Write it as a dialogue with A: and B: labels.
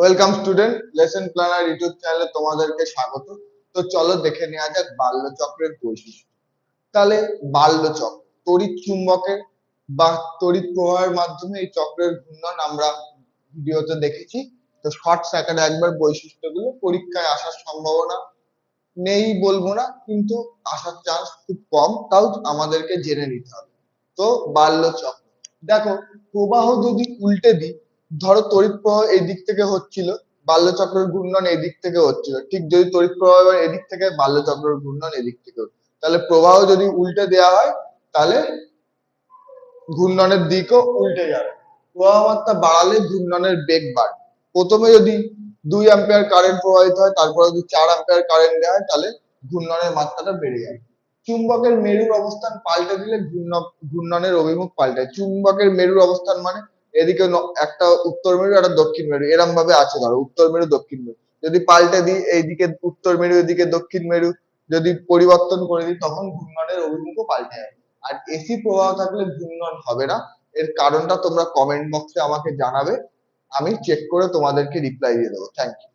A: Welcome student lesson planner YouTube চ্যানেলে তোমাদেরকে স্বাগত। তো চলো দেখে নেওয়া যাক বাল্যচক্রের বৈশিষ্ট্য। তাহলে বাল্যচক্র, তড়িৎ চুম্বকের বা তড়িৎ প্রবাহের মাধ্যমে এই চক্রের ঘূর্ণন আমরা ভিডিওতে দেখেছি। তো শর্ট আকারে একবার বৈশিষ্ট্যগুলো, পরীক্ষায় আসার সম্ভাবনা নেই বলব না, কিন্তু আসার চান্স খুব কম, তাও আমাদেরকে জেনে নিতে হবে। তো বাল্যচক্র, দেখো প্রবাহ যদি উল্টে দিই ধরো তড়িৎ প্রবাহ এই দিক থেকে হচ্ছিল, বাল্যচক্রের ঘূর্ণন এই দিক থেকে হচ্ছিল। ঠিক যদি তড়িৎ প্রবাহ এদিক থেকে, বাল্যচক্রের ঘূর্ণন এদিক থেকে তাহলে প্রবাহ যদি উল্টে দেওয়া হয়, তাহলে ঘূর্ণনের দিকও উল্টে যাবে। প্রবাহ মাত্রা বাড়ালে ঘূর্ণনের বেগ বাড়বে প্রথমে যদি দুই অ্যাম্পিয়ার কারেন্ট প্রবাহিত হয়, তারপরে যদি চার অ্যাম্পিয়ার কারেন্ট দেওয়া হয়, তাহলে ঘূর্ণনের মাত্রাটা বেড়ে যাবে চুম্বকের মেরুর অবস্থান পাল্টে দিলে ঘূর্ণ ঘূর্ণনের অভিমুখ পাল্টায় চুম্বকের মেরুর অবস্থান মানে এদিকে একটা উত্তর মেরু, একটা দক্ষিণ মেরু, এরম ভাবে আছে ধরো, উত্তর মেরু, দক্ষিণ মেরু। যদি পাল্টে দিই, এইদিকে উত্তর মেরু, এদিকে দক্ষিণ মেরু, যদি পরিবর্তন করে দিই, তখন ঘূর্ণনের অভিমুখও পাল্টে যাবে। আর এসি প্রবাহ থাকলে ঘূর্ণন হবে না। এর কারণটা তোমরা কমেন্ট বক্সে আমাকে জানাবে। আমি চেক করে তোমাদেরকে রিপ্লাই দিয়ে দেবো। Thank you